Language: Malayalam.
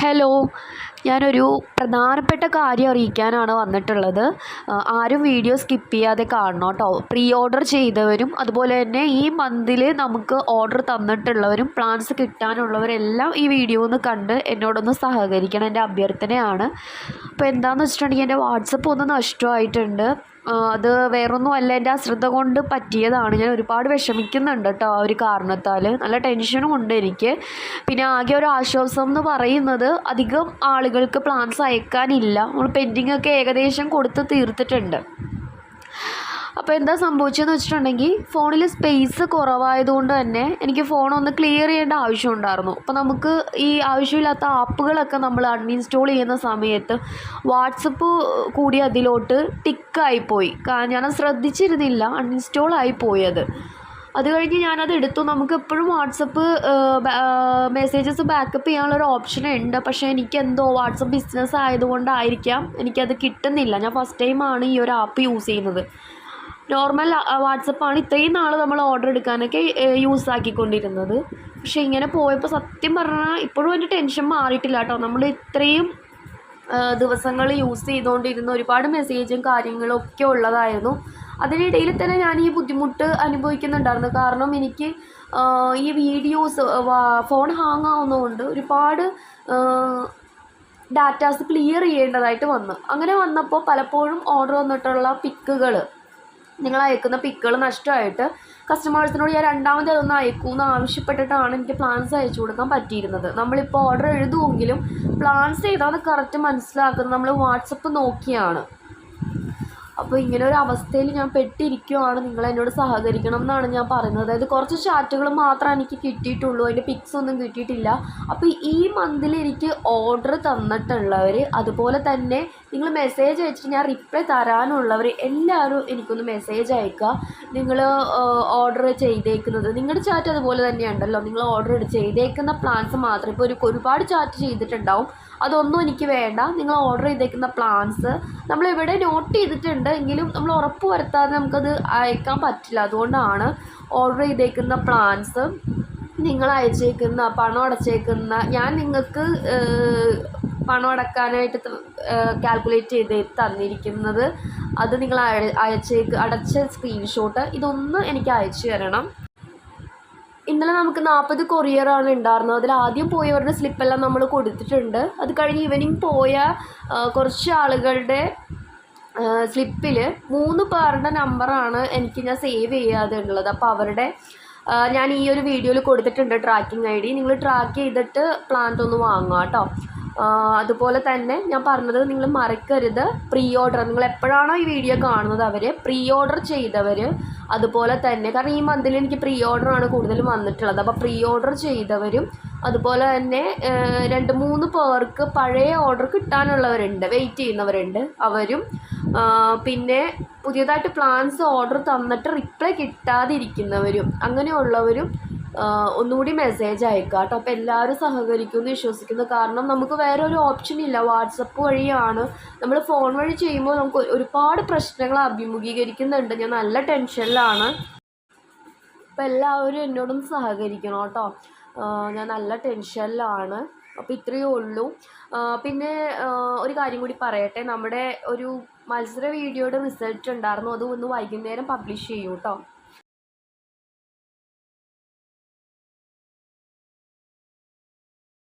ഹലോ ഞാനൊരു പ്രധാനപ്പെട്ട കാര്യം അറിയിക്കാനാണ് വന്നിട്ടുള്ളത്. ആരും വീഡിയോ സ്കിപ്പ് ചെയ്യാതെ കാണണം കേട്ടോ. പ്രീ ഓർഡർ ചെയ്തവരും അതുപോലെ തന്നെ ഈ മന്തിൽ നമുക്ക് ഓർഡർ തന്നിട്ടുള്ളവരും പ്ലാൻസ് കിട്ടാനുള്ളവരെല്ലാം ഈ വീഡിയോ ഒന്ന് കണ്ട് എന്നോടൊന്ന് സഹകരിക്കണം. എന്റെ അഭ്യർത്ഥനയാണ്. അപ്പോൾ എന്താണെന്ന് വെച്ചിട്ടുണ്ടെങ്കിൽ എന്റെ വാട്സപ്പ് ഒന്ന് നഷ്ടമായിട്ടുണ്ട്. അത് വേറൊന്നും അല്ല എന്റെ അശ്രദ്ധ കൊണ്ട് പറ്റിയതാണ്. ഞാൻ ഒരുപാട് വിഷമിക്കുന്നുണ്ട് കേട്ടോ ആ ഒരു കാരണത്താൽ നല്ല ടെൻഷനും ഉണ്ട് എനിക്ക്. പിന്നെ ആകെ ഒരു ആശ്വാസം എന്ന് പറയുന്നത് അധികം ആളുകൾക്ക് പ്ലാൻസ് അയക്കാനില്ല. നമ്മൾ പെൻഡിങ് ഒക്കെ ഏകദേശം കൊടുത്ത് തീർത്തിട്ടുണ്ട്. അപ്പോൾ എന്താ സംഭവിച്ചതെന്ന് വെച്ചിട്ടുണ്ടെങ്കിൽ ഫോണിൽ സ്പേസ് കുറവായതുകൊണ്ട് തന്നെ എനിക്ക് ഫോൺ ഒന്ന് ക്ലിയർ ചെയ്യേണ്ട ആവശ്യമുണ്ടായിരുന്നു അപ്പോൾ നമുക്ക് ഈ ആവശ്യമില്ലാത്ത ആപ്പുകളൊക്കെ നമ്മൾ അൺഇൻസ്റ്റാൾ ചെയ്യുന്ന സമയത്ത് വാട്സപ്പ് കൂടി അതിലോട്ട് ടിക്കായിപ്പോയി ഞാൻ ശ്രദ്ധിച്ചിരുന്നില്ല അൺഇൻസ്റ്റാൾ ആയി പോയത്. അത് കഴിഞ്ഞ് ഞാനത് എടുത്തു. നമുക്ക് എപ്പോഴും വാട്സപ്പ് മെസ്സേജസ് ബാക്കപ്പ് ചെയ്യാനുള്ളൊരു ഓപ്ഷൻ ഉണ്ട്. പക്ഷേ എനിക്ക് എന്തോ വാട്സപ്പ് ബിസിനസ് ആയതുകൊണ്ടായിരിക്കാം എനിക്കത് കിട്ടുന്നില്ല. ഞാൻ ഫസ്റ്റ് ടൈമാണ് ഈ ഒരു ആപ്പ് യൂസ് ചെയ്യുന്നത്. നോർമൽ വാട്സപ്പാണ് ഇത്രയും നാൾ നമ്മൾ ഓർഡർ എടുക്കാനൊക്കെ യൂസ് ആക്കിക്കൊണ്ടിരുന്നത്. പക്ഷേ ഇങ്ങനെ പോയപ്പോൾ സത്യം പറഞ്ഞാൽ ഇപ്പോഴും എന്റെ ടെൻഷൻ മാറിയിട്ടില്ല കേട്ടോ നമ്മൾ ഇത്രയും ദിവസങ്ങൾ യൂസ് ചെയ്തുകൊണ്ടിരുന്ന ഒരുപാട് മെസ്സേജും കാര്യങ്ങളും ഒക്കെ ഉള്ളതായിരുന്നു. അതിനിടയിൽ തന്നെ ഞാൻ ഈ ബുദ്ധിമുട്ട് അനുഭവിക്കുന്നുണ്ടായിരുന്നു. കാരണം എനിക്ക് ഈ വീഡിയോസ് ഫോൺ ഹാങ് ആവുന്നതുകൊണ്ട് ഒരുപാട് ഡാറ്റാസ് ക്ലിയർ ചെയ്യേണ്ടതായിട്ട് വന്നു. അങ്ങനെ വന്നപ്പോൾ പലപ്പോഴും ഓർഡർ വന്നിട്ടുള്ള പിക്കുകൾ നിങ്ങൾ അയക്കുന്ന പിക്കുകൾ നഷ്ടമായിട്ട് കസ്റ്റമേഴ്സിനോട് ഞാൻ രണ്ടാമത് അതൊന്ന് അയക്കൂ എന്ന് ആവശ്യപ്പെട്ടിട്ടാണ് എനിക്ക് പ്ലാൻസ് അയച്ചു കൊടുക്കാൻ പറ്റിയിരുന്നത്. നമ്മളിപ്പോൾ ഓർഡർ എഴുതുമെങ്കിലും പ്ലാൻസ് ഏതാണെന്ന് കറക്റ്റ് മനസ്സിലാക്കുന്നത് നമ്മൾ വാട്സപ്പ് നോക്കിയാണ്. അപ്പോൾ ഇങ്ങനെ ഒരു അവസ്ഥയിൽ ഞാൻ പെട്ടിരിക്കുവാണ്. നിങ്ങൾ എന്നോട് സഹകരിക്കണം എന്നാണ് ഞാൻ പറയുന്നത്. അതായത് കുറച്ച് ചാറ്റുകൾ മാത്രമേ എനിക്ക് കിട്ടിയിട്ടുള്ളൂ. അതിന്റെ പിക്സ് ഒന്നും കിട്ടിയിട്ടില്ല. അപ്പോൾ ഈ മന്തിൽ എനിക്ക് ഓർഡർ തന്നിട്ടുള്ളവർ അതുപോലെ തന്നെ നിങ്ങൾ മെസ്സേജ് അയച്ചിട്ട് ഞാൻ റിപ്ലൈ തരാനുള്ളവർ എല്ലാവരും എനിക്കൊന്ന് മെസ്സേജ് അയക്കുക. നിങ്ങൾ ഓർഡർ ചെയ്തേക്കുന്നത് നിങ്ങളുടെ ചാറ്റ് അതുപോലെ തന്നെയുണ്ടല്ലോ. നിങ്ങൾ ഓർഡർ ചെയ്തേക്കുന്ന പ്ലാൻസ് മാത്രം. ഇപ്പോൾ ഒരു ഒരുപാട് ചാറ്റ് ചെയ്തിട്ടുണ്ടാവും. അതൊന്നും എനിക്ക് വേണ്ട. നിങ്ങൾ ഓർഡർ ചെയ്തേക്കുന്ന പ്ലാൻസ് നമ്മളിവിടെ നോട്ട് ചെയ്തിട്ടുണ്ട്. എങ്കിലും നമ്മൾ ഉറപ്പ് വരുത്താതെ നമുക്കത് അയക്കാൻ പറ്റില്ല. അതുകൊണ്ടാണ് ഓർഡർ ചെയ്തേക്കുന്ന പ്ലാൻസ് നിങ്ങൾ അയച്ചേക്കുന്ന പണം അടച്ചേക്കുന്ന ഞാൻ നിങ്ങൾക്ക് പണം അടക്കാനായിട്ട് കാൽക്കുലേറ്റ് ചെയ്ത് തന്നിരിക്കുന്നത്. അത് നിങ്ങൾ അയച്ചേക്ക് അടച്ച സ്ക്രീൻഷോട്ട് ഇതൊന്ന് എനിക്ക് അയച്ചു തരണം. ഇന്നലെ നമുക്ക് നാൽപ്പത് കൊറിയറാണ് ഉണ്ടായിരുന്നത്. അതിൽ ആദ്യം പോയവരുടെ സ്ലിപ്പെല്ലാം നമ്മൾ കൊടുത്തിട്ടുണ്ട്. അത് കഴിഞ്ഞ് ഈവനിങ് പോയ കുറച്ച് ആളുകളുടെ സ്ലിപ്പിൽ മൂന്ന് പേരുടെ നമ്പറാണ് എനിക്ക് ഞാൻ സേവ് ചെയ്യാതെ ഉള്ളത്. അപ്പോൾ അവരുടെ ഞാൻ ഈ ഒരു വീഡിയോയിൽ കൊടുത്തിട്ടുണ്ട് ട്രാക്കിംഗ് ഐ ഡി. നിങ്ങൾ ട്രാക്ക് ചെയ്തിട്ട് പ്ലാന്റ് ഒന്ന് വാങ്ങുക കേട്ടോ. അതുപോലെ തന്നെ ഞാൻ പറഞ്ഞത് നിങ്ങൾ മറക്കരുത്. പ്രീ ഓർഡർ നിങ്ങൾ എപ്പോഴാണോ ഈ വീഡിയോ കാണുന്നത് അവർ പ്രീ ഓർഡർ ചെയ്തവർ അതുപോലെ തന്നെ കാരണം ഈ മന്തിൽ എനിക്ക് പ്രീ ആണ് കൂടുതലും വന്നിട്ടുള്ളത്. അപ്പോൾ പ്രീ ഓർഡർ ചെയ്തവരും അതുപോലെ തന്നെ രണ്ട് മൂന്ന് പേർക്ക് പഴയ ഓർഡർ കിട്ടാനുള്ളവരുണ്ട് വെയിറ്റ് ചെയ്യുന്നവരുണ്ട്. അവരും പിന്നെ പുതിയതായിട്ട് പ്ലാൻസ് ഓർഡർ തന്നിട്ട് റിപ്ലൈ കിട്ടാതിരിക്കുന്നവരും അങ്ങനെയുള്ളവരും ഒന്നുകൂടി മെസ്സേജ് അയക്കുക കേട്ടോ. അപ്പോൾ എല്ലാവരും സഹകരിക്കുമെന്ന് വിശ്വസിക്കുന്നു. കാരണം നമുക്ക് വേറെ ഒരു ഓപ്ഷൻ ഇല്ല. വാട്സപ്പ് വഴിയാണ് നമ്മൾ ഫോൺ വഴി ചെയ്യുമ്പോൾ നമുക്ക് ഒരുപാട് പ്രശ്നങ്ങൾ അഭിമുഖീകരിക്കുന്നുണ്ട്. ഞാൻ നല്ല ടെൻഷനിലാണ് അപ്പോൾ എല്ലാവരും എന്നോടും സഹകരിക്കണം കേട്ടോ. ഞാൻ നല്ല ടെൻഷനിലാണ് അപ്പോൾ ഇത്രയേ ഉള്ളൂ. പിന്നെ ഒരു കാര്യം കൂടി പറയട്ടെ. നമ്മുടെ ഒരു മത്സര വീഡിയോയുടെ റിസൾട്ട് ഉണ്ടായിരുന്നു. അത് ഒന്ന് വൈകുന്നേരം പബ്ലിഷ് ചെയ്യൂ കേട്ടോ.